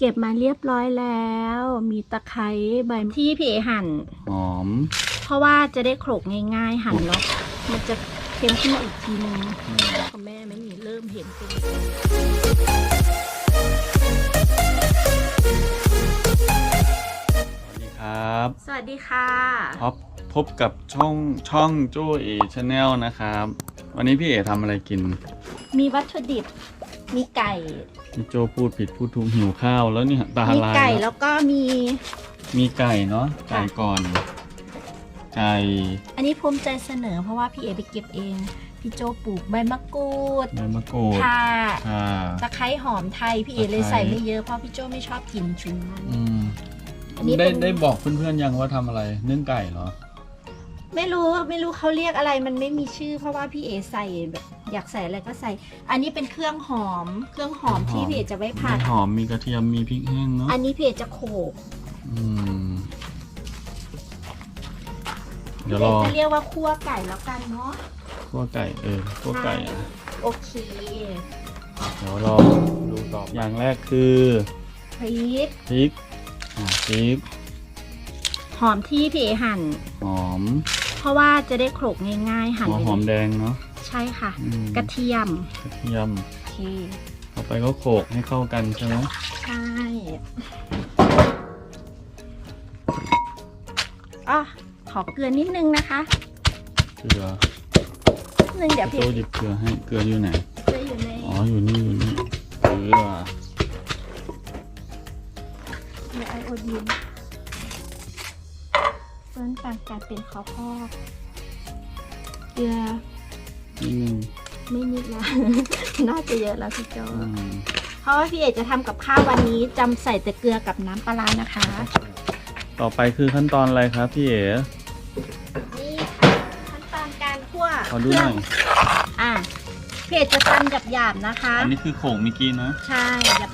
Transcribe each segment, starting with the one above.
เก็บมาเรียบร้อยแล้ว มีตะไคร้ใบที่พี่เอหั่น หอม เพราะว่าจะได้โขลกง่ายๆ หั่นแล้วมันจะเค็มขึ้นมาอีกทีนึงกับแม่ไม่มีเริ่มเห็นเป็นสวัสดีครับ สวัสดีค่ะพบพบกับช่องช่องโจเอชาแนลนะครับ วันนี้พี่เอทำอะไรกิน มีวัตถุดิบ มีไก่พี่โจพูดผิดพูดถูกหิวข้าวแล้วเนี่ยตามีลายไก่แล้วแล้วก็มี มีไก่เนาะไก่ก่อน ไก่ อันนี้ภูมิใจเสนอเพราะว่าพี่เอไปเก็บเอง พี่โจปลูกใบมะกรูดใบมะกรูดค่ะค่ะตะไคร้หอมไทยพี่เอเลยตะไคร้ใส่ไม่เยอะเพราะพี่โจไม่ชอบกินชุนมันอืมอันนี้ได้เป็นได้บอกเพื่อนๆยังว่าทำอะไรนึ่งไก่เหรอ ไม่รู้ไม่รู้เขาเรียกอะไรมันไม่มีชื่อ เพราะว่าพี่เอใส่แบบอยากใส่อะไรก็ใส่ อันนี้เป็นเครื่องหอม เครื่องหอมที่พี่เอจะไว้ผัด มีหอมมีกระเทียมมีพริกแห้งเนาะอันนี้พี่เอจะโขลกอืมเดี๋พี่ยวเอรอจะเรียกว่าคั่วไก่แล้วกันเนาะคั่วไก่เออคั่วไก่อะโอเค เดี๋ยวรอดูต่ออย่างแรกคือพริกพริกอ่าพริกหอมที่พี่เอหั่นหอม เพราะว่าจะได้โขลกง่ายๆ หั่นหัวไปหอมเลยแดงเนาะใช่ค่ะ อืมกระเทียมกระเทียมโอเคต่อไปก็โขลกให้เข้ากันใช่ไหมใช่อะขอเกลือนิดนึงนะคะเกลือนิดนึงเดี๋ยวพี่โจหยิบเกลือให้เกลืออยู่ไหน เกลืออยู่ในอ๋ออยู่นี่อยู่นี่เกลือ ในไอโอดีน เพิ่นต่างกันเป็นข้าวพอกเกลือนิดนึงไม่นิดละ น่าจะเยอะแล้วพี่โจอืมเพราะว่าพี่เอกจะทำกับข้าววันนี้จำใส่แต่เกลือกับน้ำปลาร้านะคะ ต่อไปคือขั้นตอนอะไรครับพี่เอ๋นี่ค่ะขั้นตอนการคั่วขอดูหน่อย อะพี่เอกจะตำหยาบๆนะคะ อันนี้คือโขลกเมื่อกี้นะ ใช่หยาบ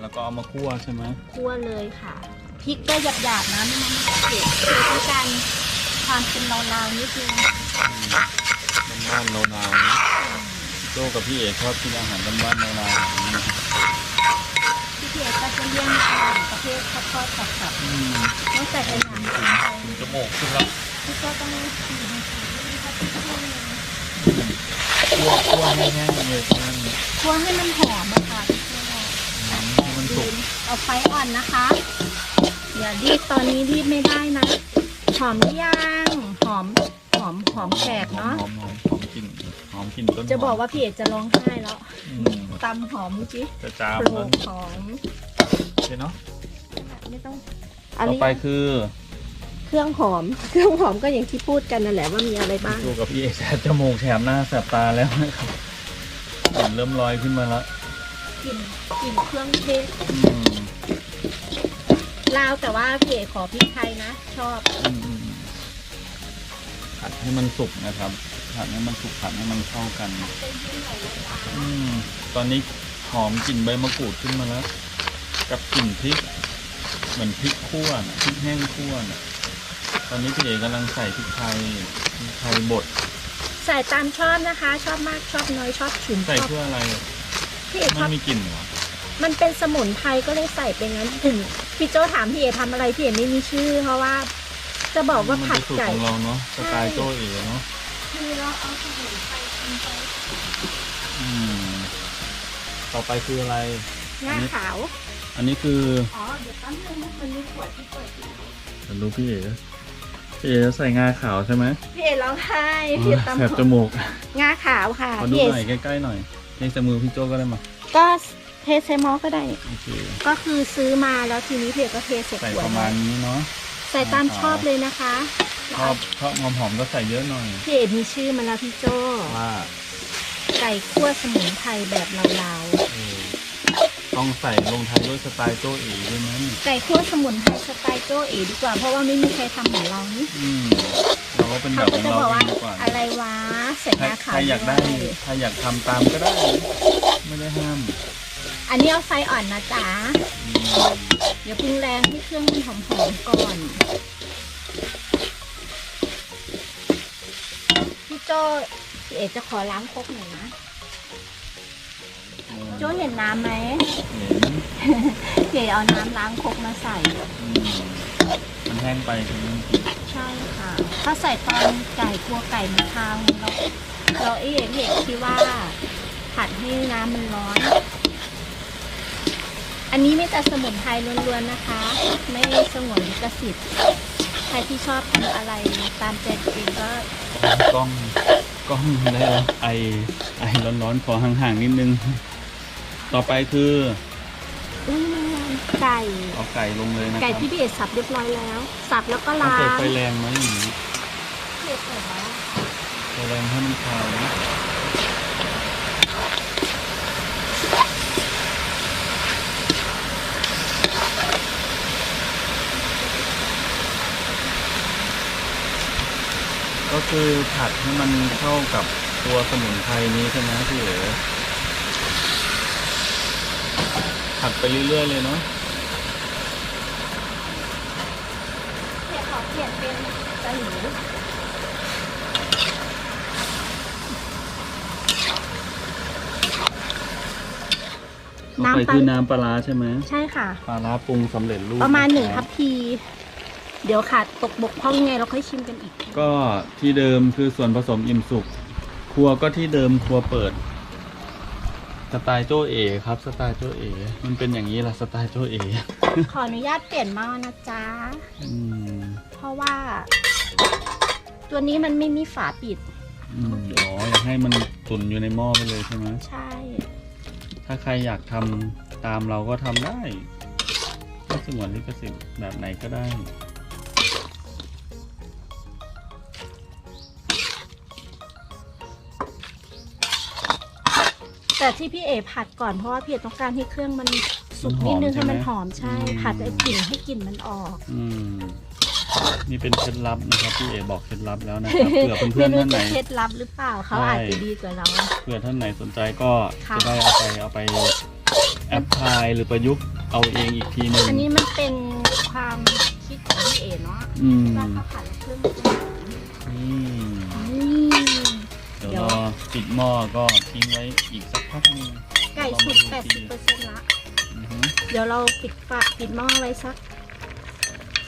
แล้วก็เอามาคั่วใช่ไหมๆคั่วเลยค่ะ พริกก็หยาบๆนะไม่งั้นมันจะเผ็ดคือต้องการความเป็นลาวๆนิดนึงบ้านๆเราๆนะโจกับพี่เอ๋ชอบกินอาหารบ้านๆเราๆแบบนี้นะพี่เอกก็จะเลี่ยงอาหารประเภททอดๆสับอืมๆนอกจากเป็นอาหารไทยถึงจมูกขึ้นแล้วพี่ก็ต้องชิมค่ะนี่ค่ะพี่โจ้คั่วคั่วแห้งๆเลยใช่ไหมคั่วให้มันหอมอะค่ะพี่โจ้อืมให้มันสุก เอาไฟอ่อนนะคะ อย่ารีบตอนนี้รีบไม่ได้นะ หอมหรือยังหอมหอมหอมแขกเนาะหอมหอมหอมกลิ่นหอมกลิ่นต้นหมจะบอกว่าพี่เอกจะร้องไห้แล้วอืมตำหอมเมื่อกี้จะจามโปรแล้วหอมโอเคเนาะไม่ต้องต่อไปคือเครื่องหอม เครื่องหอมก็อย่างที่พูดกันนั่นแหละว่ามีอะไรบ้าง ดูกับพี่เอแสบจมูกแสบหน้าแสบตาแล้วนะครับกลิ่นเริ่มลอยขึ้นมาแล้วกลิ่นกลิ่นเครื่องเทศอืม ลาวแต่ว่าพี่เอกขอพริกไทยนะ ชอบ อืมอืมผัดให้มันสุกนะครับ ผัดให้มันสุกผัดให้มันเข้ากันอืมตอนนี้หอมกลิ่นใบมะกรูดขึ้นมาแล้ว กับกลิ่นพริก เหมือนพริกคั่วนะพริกแห้งคั่วนะตอนนี้พี่เอกกำลังใส่พริกไทยพริกไทยบด ใส่ตามชอบนะคะ ชอบมากชอบน้อยชอบฉุนใส่ชอบเพื่ออะไร พี่เอกชไม่อบมีกลิ่นเหรอมันเป็นสมุนไพรก็เลยใส่ไปงั้นถึง พี่โจถามพี่เอทำอะไรพี่เอไม่มีชื่อ เพราะว่า จะบอกว่าผัดมันเป็นสูตรไก่ของเราเนาะสไตล์โจเอ๋เนาะคือเราเอาสมุนไพรทำไปอืมต่อไปคืออะไรหน้าขาว อันนี้คืออ๋อเดี๋ยวแป๊บนึงมันมีขวดที่เปิดอยู่เดี๋ยวดูพี่เอ๋พี่เอ๋ใส่งาขาวใช่ไหมพี่เอร้องไห้พี่เอตำแสบจมูกงาขาวค่ะขอดูพี่เอหน่อยใกล้ๆหน่อยเทใส่มือพี่โจก็ได้มาก็ เทใส่หม้อก็ได้ โอเคก็คือซื้อมาแล้วทีนี้พี่เอก็เทใส่ใส่ขวปดระมาณนี้เนาะ ใส่ตามชอบเลยนะคะชอบชอบหอมๆก็ใส่เยอะหน่อยพี่เอมีชื่อมาแล้วพี่โจว่าไก่คั่วสมุนไพรแบบลาวเออต้องใส่ลงท้ายด้วยสไตล์โจเอ๋ด้วยไหมๆไก่คั่วสมุนไพรสไตล์โจเอดีกว่าเพราะว่าไม่มีใครทำเหมือนเรานี่อืมเราก็เป็นแบเขาบขก็องจะเราบอกเอว่างดีกว่า อะไรวะใส่ใครงาขาวใครอยากได้วยใครอยากทำตามก็ได้ ไม่ได้ห้าม อันนี้เอาไฟอ่อนนะจ๊ะอืมเดี๋ยวปรุงแรงให้เครื่องมันหอมๆก่อน พี่โจพี่เอกจะขอล้างครกหน่อยนะโจเห็นน้ำไหมเห็นพี่เอเอาน้ำล้างครกมาใส่อืมมันแห้งไปใช่ไหมใช่ค่ะ ถ้าใส่ตอนไก่กลัวไก่มันคาวเราเราเอ๊ะเห็นที่ว่าผัดให้น้ำมันร้อน อันนี้ไม่แต่สมุนไพรล้วนๆนะคะ ไม่สงวนลิขสิทธิ์ใครที่ชอบทำอะไรตามใจตัวเองก็กล้องกล้องได้แล้วไอไอร้อนๆขอห่างๆนิดนึง ต่อไปคืออุ้ยไก่ เอาไก่ลงเลยนะคไก่รับที่พี่เอสับเรียบร้อยแล้ว สับแล้วก็ต้องล้างเปิดไฟแรงไหมอย่างนี้พี่เอเปิดแล้วไฟแรงให้มันคาวนะ คือผัดให้มันเข้ากับตัวสมุนไพรนี้ใช่ไหมพี่เอ๋ผัดไปเรื่อยๆเลยเนาะพี่เอขอเปลี่ยนเป็นตะหลิวต่อไปคือน้ำปลาร้าใช่ไหมใช่ค่ะ ปลาร้าปรุงสำเร็จรูปประมาณหนึ่งคทัพพี เดี๋ยวขาดตกบกพร่องไงเราค่อยชิมกันอีก ก็ที่เดิมคือส่วนผสมอิ่มสุกครัวก็ที่เดิมครัวเปิด สไตล์โจเอครับ สไตล์โจเอ มันเป็นอย่างนี้แหละสไตล์โจเอขออนุญาตเปลี่ยนหม้อนะจ๊ะ อืมเพราะว่า ตัวนี้มันไม่มีฝาปิด อืมอ๋ออยากให้มันตุนอยู่ในหม้อไปเลยใช่ไหมใช่ ถ้าใครอยากทำตามเราก็ทำได้ไม่สงวนลิขสิทธิ์แบบไหนก็ได้ แต่ที่พี่เอผัดก่อนเพราะว่าพี่เอต้องการให้เครื่องมันสุกนิดนึงให้มันหอมใช่ ผัดไอ้กลิ่นให้กลิ่นมันออก อืมนี่เป็นเคล็ดลับนะครับพี่เอบอกเคล็ดลับแล้วนะครับเผื่อเพื่ไม่อนๆรู้ท่านไหนจะเคล็ดลับหรือเปล่าเขาใช่อาจจะดีกว่าเราเพื่อท่านไหนสนใจก็ค่ะจะได้เอาไปเอาไปแอปพลายหรือประยุกต์เอาเองอีกทีหนึ่งอันนี้มันเป็นความคิดของพี่เอเนาะอืมว่าถ้าผัดแล้วเครื่องมันจะหอมนี่นี่เดี๋ยวเดี๋ยวรอปิดหม้อก็ทิ้งไว้อีกสักพักหนึงไก่สุก80%ละ อือฮึเดี๋ยวเราปิดฝาปิดหม้อไว้สัก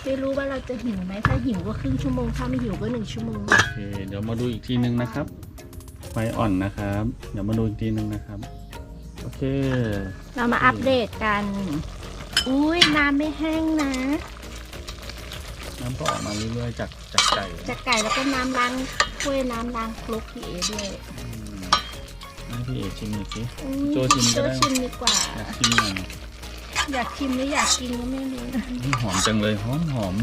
ไม่รู้ว่าเราจะหิวไหมถ้าหิวก็ครึ่งชั่วโมง ถ้าไม่หิวก็หนึ่งชั่วโมง โอเคเดี๋ยวมาดูอีกทีหนึ่งนะครับ ไฟอ่อนนะครับ เดี๋ยวมาดูอีกทีหนึ่งนะครับ โอเค เรามาอัปเดตกัน อุ้ยน้ำไม่แห้งนะ น้ำก็ออกมาเรื่อยๆจาก จากไก่จากไก่แล้วก็น้ำล้างถ้วยน้ำล้างครกพี่เอด้วยอืมให้พี่เอกชิมหน่อยสิอุ๊ยโจชิมก็ได้ โจชิมดีกว่า อยากชิมหน่อยอยากชิมหรืออยากกินก็ไม่รู้นี่หอมจังเลยหอมหอม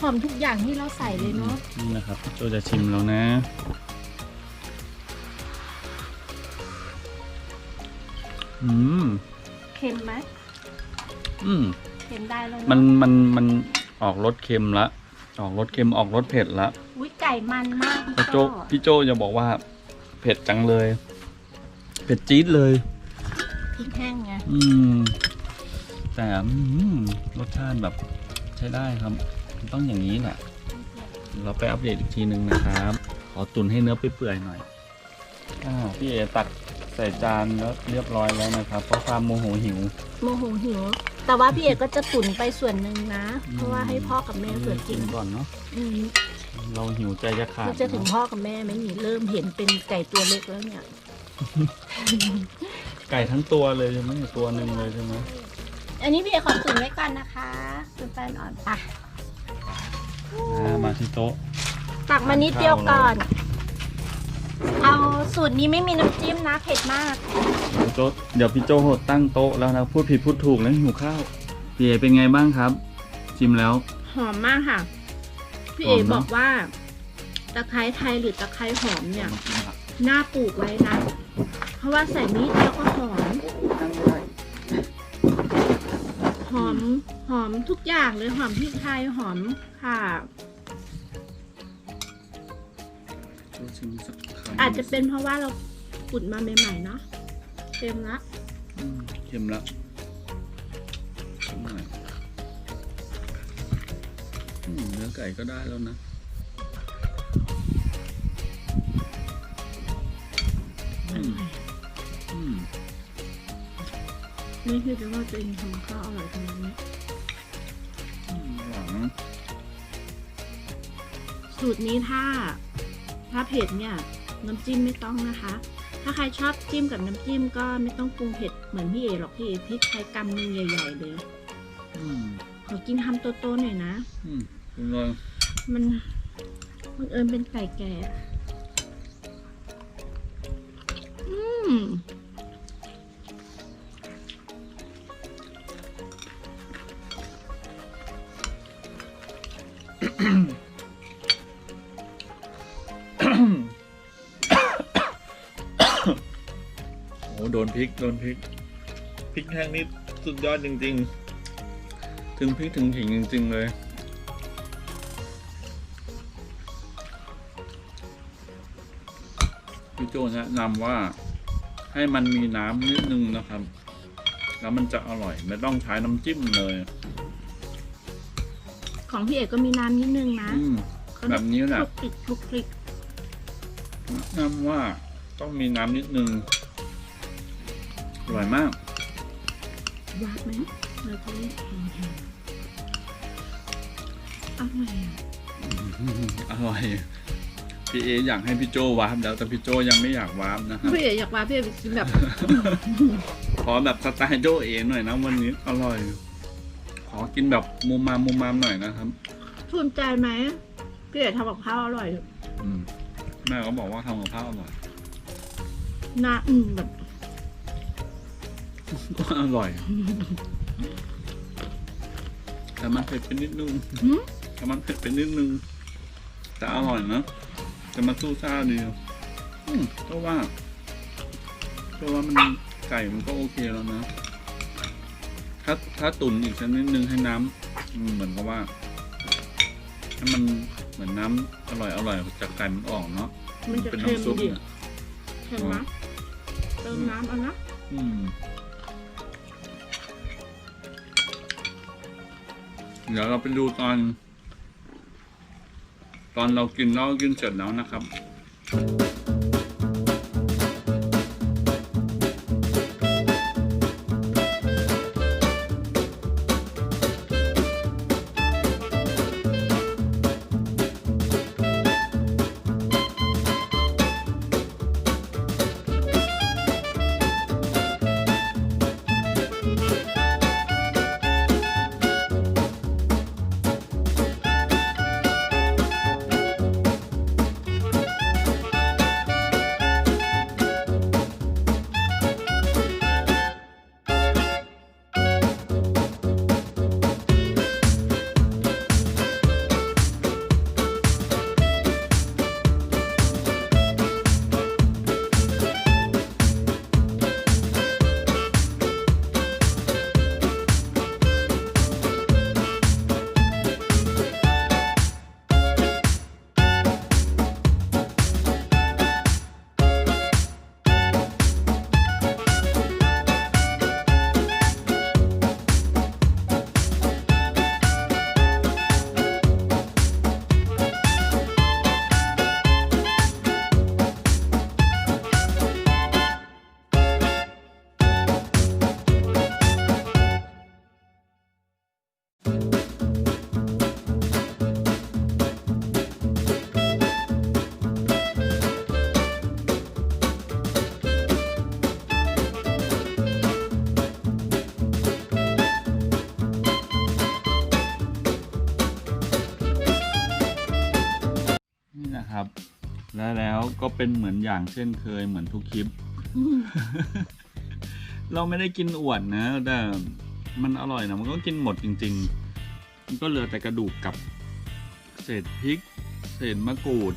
หอมทุกอย่างที่เราใส่เลยเนาะนี่นะครับพี่โจจะชิมแล้วนะ อืม เค็มไหมอืม เค็มได้แล้วมันเนาะมันมันออกรสเค็มละ ออกรสเค็มออกรสเผ็ดละอุ้ยไก่มันมากพี่โจก็พี่โจจะบอกว่า เผ็ดจังเลย เผ็ดจี๊ดเลยพริกแห้งไงอืมแต่อืมรสชาติแบบใช้ได้ครับมันต้องอย่างนี้แหละเราไปอัปเดตอีกทีหนึ่งนะครับ ขอตุนให้เนื้อเปื่อยๆหน่อยอ่าพี่เอตักใส่จานแล้วเรียบร้อยแล้วนะครับ เพราะความโมโหหิว โมโหหิว แต่ว่าพี่เอกก็จะตุ๋นไปส่วนหนึ่งนะ เพราะว่าให้พ่อกับแม่เผื่อกินก่อนเนาะอืมเราหิวใจจะขาดมันจะถึงเนอะพ่อกับแม่ไหมนี่เริ่มเห็นเป็นไก่ตัวเล็กแล้วเนี่ย ไก่ทั้งตัวเลยใช่ไหมตัวหนึ่งเลยใช่ไหมอันนี้พี่เอกขอตุ๋นไว้ก่อนนะคะตุ๋นแฟนอ่อนอะอ่ามาที่โต๊ะตักมานิดเดียวก่อน เอาสูตรนี้ไม่มีน้ำจิ้มนะเผ็ดมากโต๊ะเดี๋ยวพี่โจโหดตั้งโต๊ะแล้วนะพูดผิดพูดถูกแล้วหิวข้าวพี่เอเป็นไงบ้างครับชิมแล้ว หอมมากค่ะ พี่หเออมเนอะ บอกว่า ตะไคร้ไทยหรือตะไคร้หอมเนี่ย น่าปลูกไว้นะ เพราะว่าใส่นิดเดียวก็หอม หอม หอมทุกอย่างเลยหอมพริกไทยหอมค่ะ อาจจะเป็นเพราะว่าเราอุ่นมาใหม่ๆเนาะเค็มละเค็มละเนื้อไก่ก็ได้แล้วนะนี่คือจะว่าตัวเองทำข้าวอร่อยขนาดนี้หวังสูตรนี้ถ้า ถ้าเผ็ดเนี่ย น้ำจิ้มไม่ต้องนะคะ ถ้าใครชอบจิ้มกับน้ำจิ้มก็ไม่ต้องปรุงเผ็ดเหมือนพี่เอหรอกพี่เอพริกไทยกำมือใหญ่ๆเลยอืมขอกินคำโตๆหน่อยนะ อืมเป็นไงมันบังเอิญเป็นไก่แก่ อืมโอ้ โดนพริกโดนพริกพริกแห้งนี่สุดยอดจริง ๆ ถึงพริกถึงขิงจริง ๆ เลยพี่โจแนะนำว่าให้มันมีน้ำนิดนึงนะครับ แล้วมันจะอร่อย ไม่ต้องใช้น้ำจิ้มเลย ของพี่เอกก็มีน้ำนิดนึงนะอืมแบบนี้แหละคลุกคลิกคลุกคลิกแนะนำว่าต้องมีน้ำนิดนึง อร่อยมาก ยากไหมเราจะได้อืมอร่อยอะอร่อย พี่เออยากให้พี่โจวาร์ปแล้วแต่พี่โจยังไม่อยากวาร์ปนะครับ พี่เอกอยากมาพี่เอกกินแบบ ขอแบบสไตล์โจเอหน่อยนะวันนี้อร่อย ขอกินแบบมุมมามมุมมามหน่อยนะครับ ภูมิใจไหมพี่เอกทำกับข้าวอร่อย อืมแม่ก็บอกว่าทำกับข้าวอร่อย นะอืมแบบ ก็อร่อย แต่มันเผ็ดไปนิดนึงหืมแต่มันเผ็ดไปนิดนึงแต่อร่อยนะแต่มันสู้ซ่าดีอืมก็ว่าก็ว่ามันไก่มันก็โอเคแล้วนะ ถ้าถ้าตุ๋นอีกสักนิดนึงให้น้ำอืมเหมือนกับว่าให้มันเหมือนน้ำอร่อยอร่อยจากไก่มันออกเนาะมันจะเป็นเค็มน้ำซุปดิเนี่ยเค็มนะเติมน้ำเอานะอืม เดี๋ยวเราไปดูตอน ตอนเรากินแล้วกินเสร็จแล้วนะครับ ก็เป็นเหมือนอย่างเช่นเคยเหมือนทุกคลิปอืมเราไม่ได้กินอวดนะ แต่มันอร่อยนะมันก็กินหมดจริง ๆ มันก็เหลือแต่กระดูกกับ เศษพริก เศษมะกรูด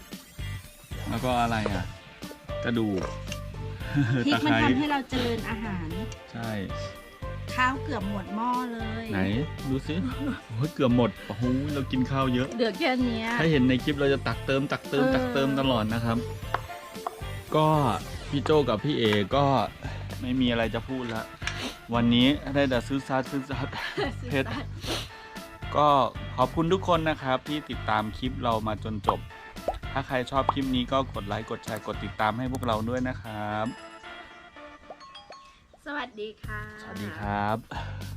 แล้วก็อะไรอะ กระดูกพริกตะมันไคร้ทำให้เราเจริญอาหาร ใช่ ข้าวเกือบหมดหม้อเลย ไหนดูสิโอ้ยเกือบหมดโอ้โหเรากินข้าวเยอะเหลือแค่เนี้ยถ้าเห็นในคลิปเราจะตักเติมตักเติมเออตักเติมตลอดนะครับ ก็พี่โจกับพี่เอก็ไม่มีอะไรจะพูดแล้ววันนี้ได้แต่ซื้อซัดซื้อซัดเพชรก็ขอบคุณทุกคนนะครับที่ติดตามคลิปเรามาจนจบ ถ้าใครชอบคลิปนี้ก็กดไลค์กดแชร์กดติดตามให้พวกเราด้วยนะครับ สวัสดีค่ะ สวัสดีครับ